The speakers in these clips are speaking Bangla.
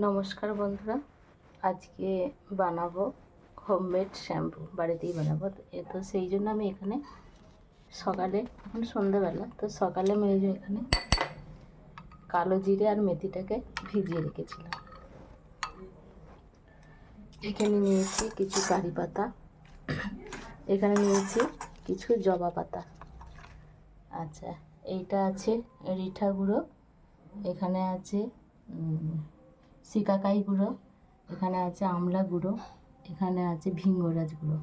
নমস্কার বন্ধুরা, আজকে বানাবো হোমমেড শ্যাম্পু বাড়িতেই বানাবো। তো সেই জন্য আমি এখানে সকালে, এখন সন্ধ্যাবেলা, তো সকালে আমি যে এখানে কালো জিরে আর মেথিটাকে ভিজিয়ে রেখেছিলাম। এখানে নিয়েছি কিছু কারি পাতা, এখানে নিয়েছি কিছু জবা পাতা। আচ্ছা এইটা আছে রিঠা গুঁড়ো, এখানে আছে উম, সিকাকাই গুঁড়ো এখানে আছে আমলা গুঁড়ো এখানে আছে ভিঙ্গরাজ গুঁড়ো।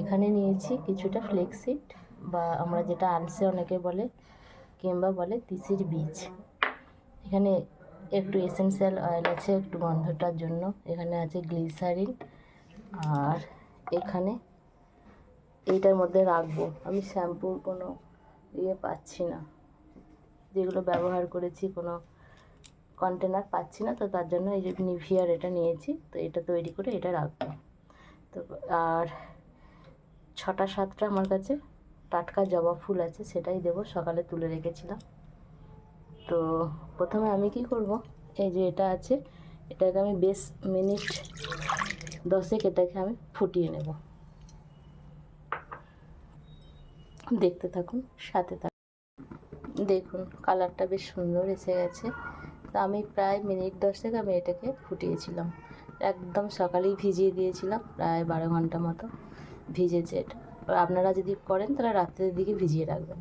এখানে নিয়েছি কিছুটা ফ্লেক্সিড বা আমরা যেটা আলসে অনেকে বলে কিংবা বলে তিসির বীজ। এখানে একটু এসেন্সিয়াল অয়েল আছে একটু গন্ধটার জন্য। এখানে আছে গ্লিসারিন আর এখানে এইটার মধ্যে রাখব। আমি শ্যাম্পুর কোনো ইয়ে পাচ্ছি না। যেগুলো ব্যবহার করেছি কোনো কন্টেনার পাচ্ছি না, তো তার জন্য এই যে নিভিয়ার এটা নিয়েছি, তো এটা তৈরি করে এটা রাখব। তো আর ছটা সাতটা আমার কাছে টাটকা জবা ফুল আছে, সেটাই দেবো, সকালে তুলে রেখেছিলাম। তো প্রথমে আমি কি করব, এই যে এটা আছে, এটাকে আমি বেশ মিনিট দশেক এটাকে আমি ফুটিয়ে নেব। দেখতে থাকুন, সাথে থাকুন। দেখুন, কালারটা বেশ সুন্দর এসে গেছে। তো আমি প্রায় মিনিট দশেক আমি এটাকে ফুটিয়েছিলাম। একদম সকালেই ভিজিয়ে দিয়েছিলাম, প্রায় বারো ঘণ্টা মতো ভিজেছে এটা। আপনারা যদি করেন তাহলে রাত্রের দিকে ভিজিয়ে রাখবেন।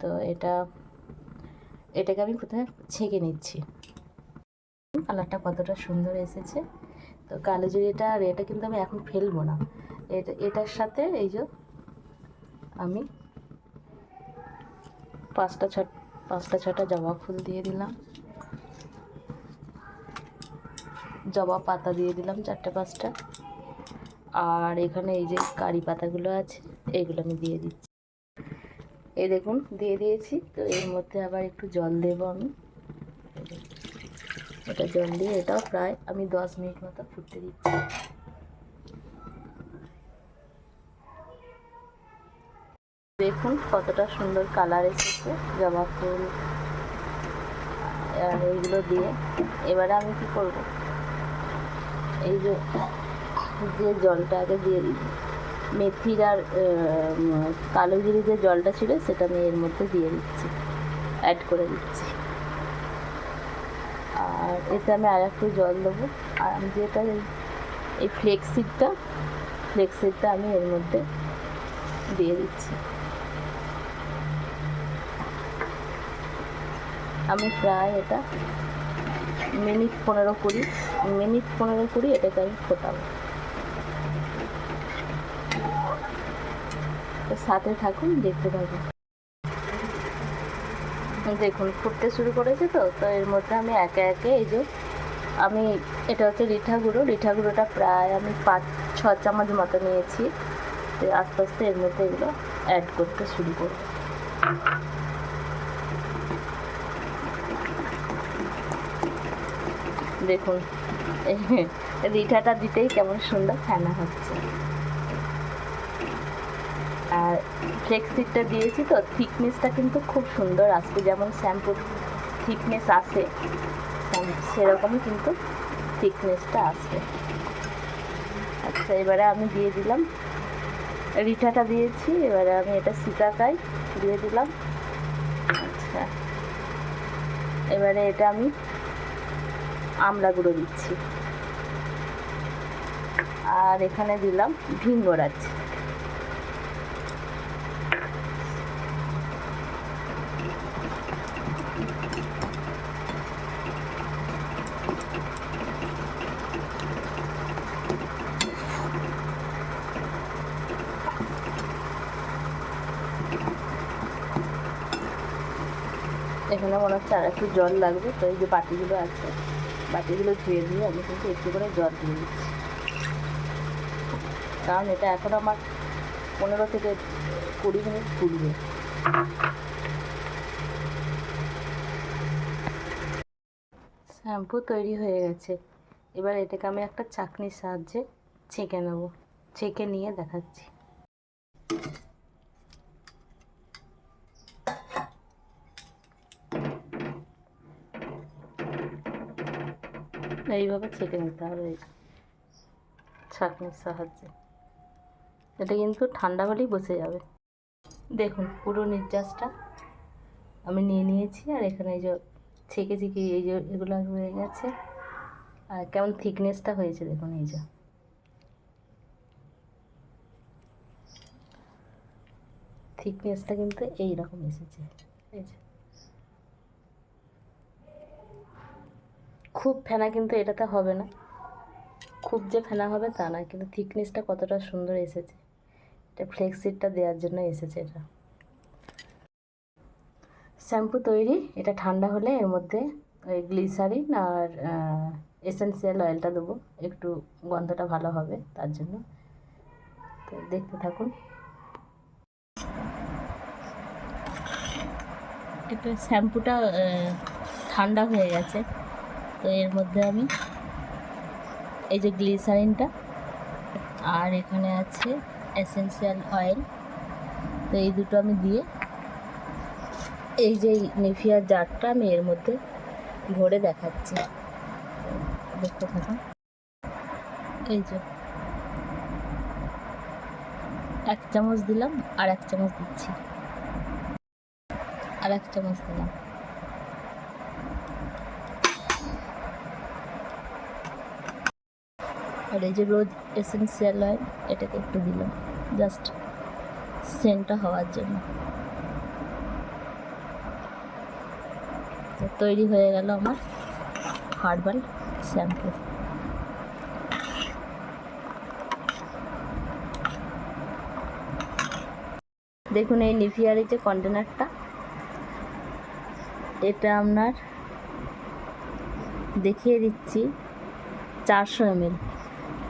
তো এটা, এটাকে আমি প্রথমে ছেঁকে নিচ্ছি। কালারটা কতটা সুন্দর এসেছে। তো কালো জিরেটা আর এটা কিন্তু আমি এখন ফেলব না। এটা, এটার সাথে এই যে আমি পাঁচটা ছ পাঁচটা ছটা জবা ফুল দিয়ে দিলাম। জবা পাতা দিয়ে দিলাম চারটে পাঁচটা। আর এখানে এই যে কারি পাতাগুলো আছে, এগুলো আমি দিয়ে দিচ্ছি। এই দেখুন, দিয়ে দিয়েছি। তো এর মধ্যে আবার একটু জল দেব আমি। এটা জল দিয়ে এটাও প্রায় আমি দশ মিনিট মতো ফুটতে দিচ্ছি। দেখুন কতটা সুন্দর কালার এসেছে, জবা ফুল, আর এইগুলো দিয়ে। এবারে আমি কি করব? এই যে জলটা আগে দিয়ে মেথির আর আহ, কালো জিরে যে জলটা ছিল সেটা আমি এর মধ্যে দিয়ে দিচ্ছি। অ্যাড করে দিচ্ছি। আর এতে আমি আর একটু জল দেবো। আর আমি যেটা এই ফ্লেক্সিডটা ফ্লেক্সিডটা আমি এর মধ্যে দিয়ে দিচ্ছি। আমি প্রায় এটা মিনিট পনেরো কুড়ি, মিনিট পনেরো কুড়ি এটাকে আমি ফোটাবো। সাথে থাকুন, দেখতে থাকুন। দেখুন, ফুটতে শুরু করেছে তো তো এর মধ্যে আমি একে একে এই যে আমি, এটা হচ্ছে রিঠা গুঁড়ো। রিঠা গুঁড়োটা প্রায় আমি পাঁচ, ছ চামচ মতো নিয়েছি। আস্তে আস্তে এর মধ্যে এগুলো অ্যাড করতে শুরু করব। দেখুন রিঠাটা দিতেই কেমন সুন্দর ফেনা হচ্ছে। আর ফ্লেক্সিডটা দিয়েছি তো থিকনেসটা কিন্তু খুব সুন্দর আসবে যেমন শ্যাম্পুর থিকনেস আসে সেরকমই কিন্তু থিকনেসটা আসবে আচ্ছা এবারে আমি দিয়ে দিলাম, রিঠাটা দিয়েছি, এবারে আমি এটা সিকাকাই দিয়ে দিলাম। আচ্ছা এবারে এটা আমি আমলা গুঁড়ো দিচ্ছি। আর এখানে দিলাম ভিঙ্গরাজ এখানে মনে হচ্ছে আর একটু জল লাগবে, তো এই যে বাটিগুলো আছে। বাটিগুলো ধুয়ে ধুয়ে আমি কিন্তু একটু করে জল দিয়ে দিচ্ছি। কারণ এটা এখন আমার পনেরো থেকে কুড়ি মিনিট ফুটবে শ্যাম্পু তৈরি হয়ে গেছে। এবার এটাকে আমি একটা চাকনির সাহায্যে ছেঁকে নেব। ছেঁকে নিয়ে দেখাচ্ছি। এইভাবে ছেঁকে নিতে হবে এই ছাঁকনির সাহায্যে। এটা কিন্তু ঠান্ডা হলেই বসে যাবে। দেখুন, পুরো নির্যাসটা আমি নিয়ে নিয়েছি আর এখানে এই যে ছেঁকে ছেঁকে এই যে এগুলো হয়ে গেছে। আর কেমন থিকনেসটা হয়েছে দেখুন এই যে। থিকনেসটা কিন্তু এই রকম এসেছে। এই যে। খুব ফেনা কিন্তু এটাতে হবে না। খুব যে ফেনা হবে তা না কিন্তু থিকনেসটা কতটা সুন্দর এসেছে। এটা ফ্লেক্সিটটা দেওয়ার জন্য এসেছে এটা। শ্যাম্পু তৈরি, এটা ঠান্ডা হলে এর মধ্যে ওই গ্লিসারিন আর এসেন্সিয়াল অয়েলটা দেবো। একটু গন্ধটা ভালো হবে তার জন্য। তো দেখতে থাকুন। এটা শ্যাম্পুটা ঠান্ডা হয়ে গেছে। তো এর মধ্যে আমি এই যে গ্লিসারিনটা, আর এখানে আছে এসেন্সিয়াল অয়েল। তো এই দুটো আমি দিয়ে এই যে নিভিয়ার জারটা আমি এর মধ্যে ভরে দেখাচ্ছি। দেখতে থাকুন। এই যে এক চামচ দিলাম আর এক চামচ দিচ্ছি। আর এক চামচ দিলাম। আর এই যে রোজ এসেন্সিয়াল অয়েল এটাকে একটু দিলাম। জাস্ট সেন্টটা হওয়ার জন্য। তৈরি হয়ে গেল আমার হার্বাল শ্যাম্পু দেখুন এই নিভিয়ার যে কন্টেনারটা এটা আপনার দেখিয়ে দিচ্ছি চারশো এমএল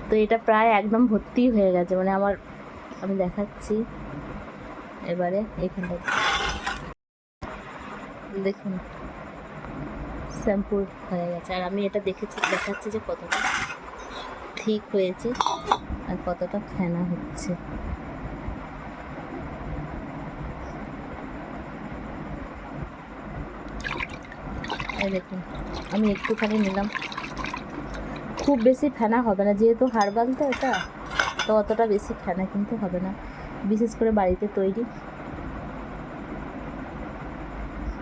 তো এটা প্রায় একদম ভর্তি হয়ে গেছে মানে আমার, আমি দেখাচ্ছি। এবারে এখানটা দেখুন শ্যাম্পু হয়ে গেছে। আর আমি এটা দেখেছি, দেখাচ্ছি যে কতটা ঠিক হয়েছে আর কতটা ফেনা হচ্ছে। দেখুন, আমি একটুখানি নিলাম। খুব বেশি ফেনা হবে না, যেহেতু হারবাল তো এটা, তো অতটা বেশি ফেনা কিন্তু হবে না, বিশেষ করে বাড়িতে তৈরি।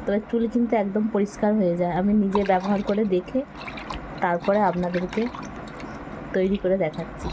তবে চুল কিন্তু একদম পরিষ্কার হয়ে যায়, আমি নিজে ব্যবহার করে দেখে তারপরে আপনাদেরকে তৈরি করে দেখাচ্ছি।